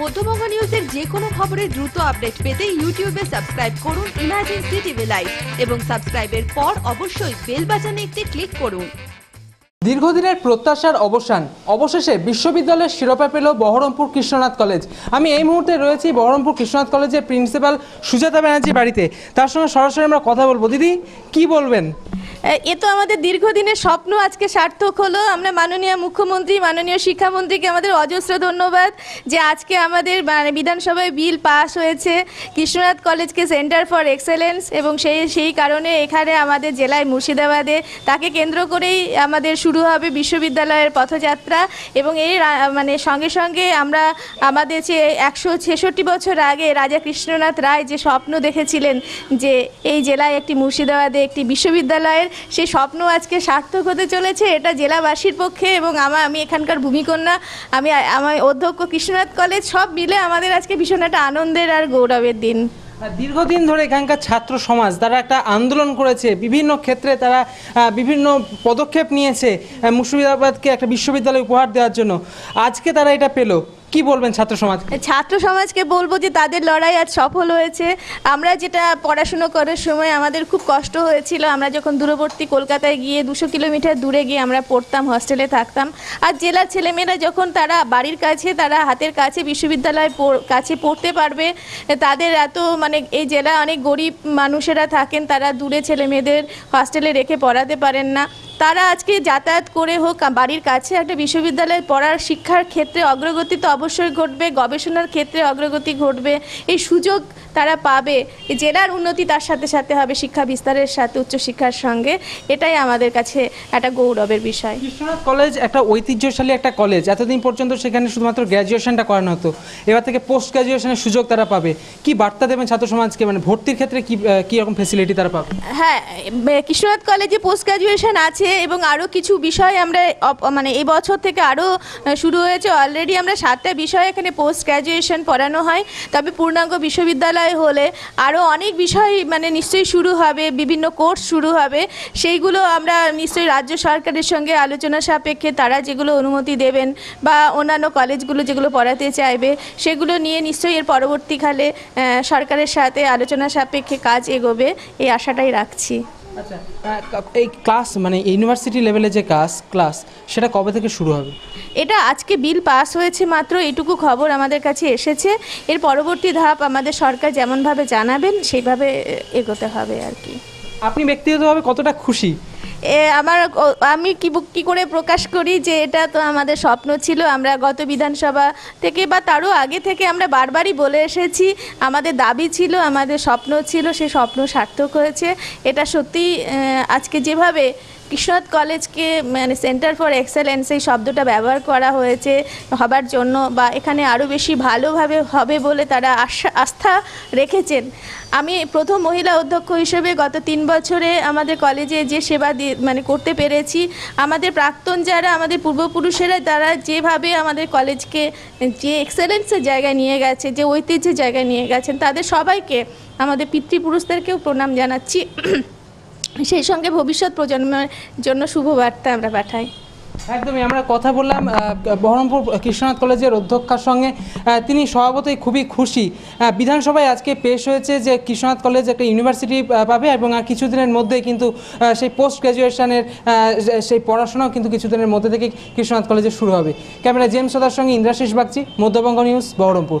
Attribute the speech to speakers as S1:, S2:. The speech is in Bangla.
S1: মধ্যবঙ্গ নিউজের যে কোনো খবরের দ্রুত আপডেট পেতে ইউটিউবে সাবস্ক্রাইব করুন ইমার্জেন্সি টিভি লাইভ এবং সাবস্ক্রাইবের পর অবশ্যই বেল বাটনে একটি ক্লিক করুন।
S2: দীর্ঘদিনের প্রত্যাশার অবসান। অবশেষে বিশ্ববিদ্যালয়ের শিরোপা পেল বহরমপুর কৃষ্ণনাথ কলেজ। আমি এই মুহূর্তে রয়েছি বহরমপুর কৃষ্ণনাথ কলেজের প্রিন্সিপাল সুজাতা ব্যানার্জি বাড়িতে। তার সঙ্গে সরাসরি আমরা কথা বলব। দিদি, কি বলবেন?
S3: এ তো আমাদের দীর্ঘদিনের স্বপ্ন, আজকে সার্থক হলো। আমরা মাননীয় মুখ্যমন্ত্রী, মাননীয় শিক্ষামন্ত্রীকে আমাদের অজস্র ধন্যবাদ যে আজকে আমাদের মানে বিধানসভায় বিল পাস হয়েছে। কৃষ্ণনাথ কলেজকে সেন্টার ফর এক্সেলেন্স এবং সেই সেই কারণে এখানে আমাদের জেলায় মুর্শিদাবাদে তাকে কেন্দ্র করেই আমাদের শুরু হবে বিশ্ববিদ্যালয়ের পথযাত্রা এবং এই মানে সঙ্গে সঙ্গে আমরা আমাদের যে একশো ছেষট্টি বছর আগে রাজা কৃষ্ণনাথ রায় যে স্বপ্ন দেখেছিলেন যে এই জেলায় একটি মুর্শিদাবাদে একটি বিশ্ববিদ্যালয়ের সেই স্বপ্ন আজকে সার্থক হতে চলেছে, এটা জেলাবাসীর পক্ষে এবং আমার, আমি এখানকার ভূমিকন্যা, আমি, আমার অধ্যক্ষ কৃষ্ণনাথ কলেজ, সব মিলে আমাদের আজকে ভীষণ একটা আনন্দের আর গৌরবের দিন।
S2: দীর্ঘদিন ধরে এখানকার ছাত্র সমাজ, তারা একটা আন্দোলন করেছে, বিভিন্ন ক্ষেত্রে তারা বিভিন্ন পদক্ষেপ নিয়েছে মুর্শিদাবাদকে একটা বিশ্ববিদ্যালয় উপহার দেওয়ার জন্য। আজকে তারা এটা পেল। কি বলবেন ছাত্র সমাজ?
S3: ছাত্র সমাজকে বলব যে তাদের লড়াই আজ সফল হয়েছে। আমরা যেটা পড়াশুনো করার সময় আমাদের খুব কষ্ট হয়েছিল। আমরা যখন দূরবর্তী কলকাতায় গিয়ে দুশো কিলোমিটার দূরে গিয়ে আমরা পড়তাম হস্টেলে থাকতাম। আর জেলার ছেলেমেয়েরা যখন তারা বাড়ির কাছে, তারা হাতের কাছে বিশ্ববিদ্যালয় কাছে পড়তে পারবে, তাদের এত মানে এই জেলা অনেক গরিব মানুষেরা থাকেন, তারা দূরে ছেলেমেয়েদের হস্টেলে রেখে পড়াতে পারেন না। তারা আজকে যাতায়াত করে হোক বাড়ির কাছে একটা বিশ্ববিদ্যালয়ে পড়ার শিক্ষার ক্ষেত্রে অগ্রগতি তো অবশ্যই ঘটবে গবেষণার ক্ষেত্রে অগ্রগতি ঘটবে। এই সুযোগ তারা পাবে জেলার উন্নতি তার সাথে সাথে হবে শিক্ষা বিস্তারের সাথে উচ্চশিক্ষার সঙ্গে। এটাই আমাদের কাছে একটা গৌরবের বিষয়।
S2: কৃষ্ণনাথ কলেজ একটা ঐতিহ্যশালী একটা কলেজ এতদিন পর্যন্ত সেখানে শুধুমাত্র গ্র্যাজুয়েশনটা করানো হতো। এবার থেকে পোস্ট গ্র্যাজুয়েশনের সুযোগ তারা পাবে। কি বার্তা দেবেন ছাত্র সমাজকে? মানে ভর্তির ক্ষেত্রে কি কীরকম ফেসিলিটি তারা পাবে?
S3: হ্যাঁ কৃষ্ণনাথ কলেজে পোস্ট গ্রাজুয়েশন আছে এবং আরও কিছু বিষয় আমরা মানে এবছর থেকে আরও শুরু হয়েছে। অলরেডি আমরা সাতটা বিষয় এখানে পোস্ট গ্রাজুয়েশন পড়ানো হয়। তবে পূর্ণাঙ্গ বিশ্ববিদ্যালয় হলে আরও অনেক বিষয় মানে নিশ্চয়ই শুরু হবে, বিভিন্ন কোর্স শুরু হবে। সেইগুলো আমরা নিশ্চয়ই রাজ্য সরকারের সঙ্গে আলোচনা সাপেক্ষে তারা যেগুলো অনুমতি দেবেন বা অন্যান্য কলেজগুলো যেগুলো পড়াতে চাইবে, সেগুলো নিয়ে নিশ্চয়ই এর পরবর্তীকালে সরকারের সাথে আলোচনা সাপেক্ষে কাজ এগোবে। এই আশাটাই রাখছি।
S2: আচ্ছা এই ক্লাস মানে ইউনিভার্সিটি লেভেলে যে ক্লাস ক্লাস সেটা কবে থেকে শুরু হবে?
S3: এটা আজকে বিল পাস হয়েছে মাত্র এটুকু খবর আমাদের কাছে এসেছে। এর পরবর্তী ধাপ আমাদের সরকার যেমনভাবে জানাবেন সেইভাবে এগোতে হবে আর কি।
S2: আপনি ব্যক্তিগতভাবে কতটা খুশি?
S3: আমার আমি কি কী করে প্রকাশ করি যে এটা তো আমাদের স্বপ্ন ছিল। আমরা গত বিধানসভা থেকে বা তারও আগে থেকে আমরা বারবারই বলে এসেছি, আমাদের দাবি ছিল, আমাদের স্বপ্ন ছিল, সে স্বপ্ন সার্থক হয়েছে। এটা সত্যি আজকে যেভাবে কৃষ্ণনাথ কলেজকে মানে সেন্টার ফর এক্সেলেন্স এই শব্দটা ব্যবহার করা হয়েছে হবার জন্য বা এখানে আরও বেশি ভালোভাবে হবে বলে তারা আশা, আস্থা রেখেছেন। আমি প্রথম মহিলা অধ্যক্ষ হিসেবে গত তিন বছরে আমাদের কলেজে যে সেবা দিয়ে মানে করতে পেরেছি, আমাদের প্রাক্তন যারা, আমাদের পূর্বপুরুষেরা, তারা যেভাবে আমাদের কলেজকে যে এক্সেলেন্সের জায়গায় নিয়ে গেছে, যে ঐতিহ্যের জায়গায় নিয়ে গেছেন, তাদের সবাইকে, আমাদের পিতৃপুরুষদেরকেও প্রণাম জানাচ্ছি। সেই সঙ্গে ভবিষ্যৎ প্রজন্মের জন্য শুভবার্তা আমরা পাঠাই।
S2: একদমই, আমরা কথা বললাম বহরমপুর কৃষ্ণনাথ কলেজের অধ্যক্ষার সঙ্গে তিনি স্বভাবতই খুবই খুশি। বিধানসভায় আজকে পেশ হয়েছে যে কৃষ্ণনাথ কলেজ একটা ইউনিভার্সিটি পাবে এবং আর কিছুদিনের মধ্যে কিন্তু সেই পোস্ট গ্র্যাজুয়েশনের সেই পড়াশোনাও কিন্তু কিছুদিনের মধ্যে থেকে কৃষ্ণনাথ কলেজে শুরু হবে। ক্যামেরা জেমস সদার সঙ্গে ইন্দ্রাশিস বাগচি, মধ্যবঙ্গ নিউজ, বহরমপুর।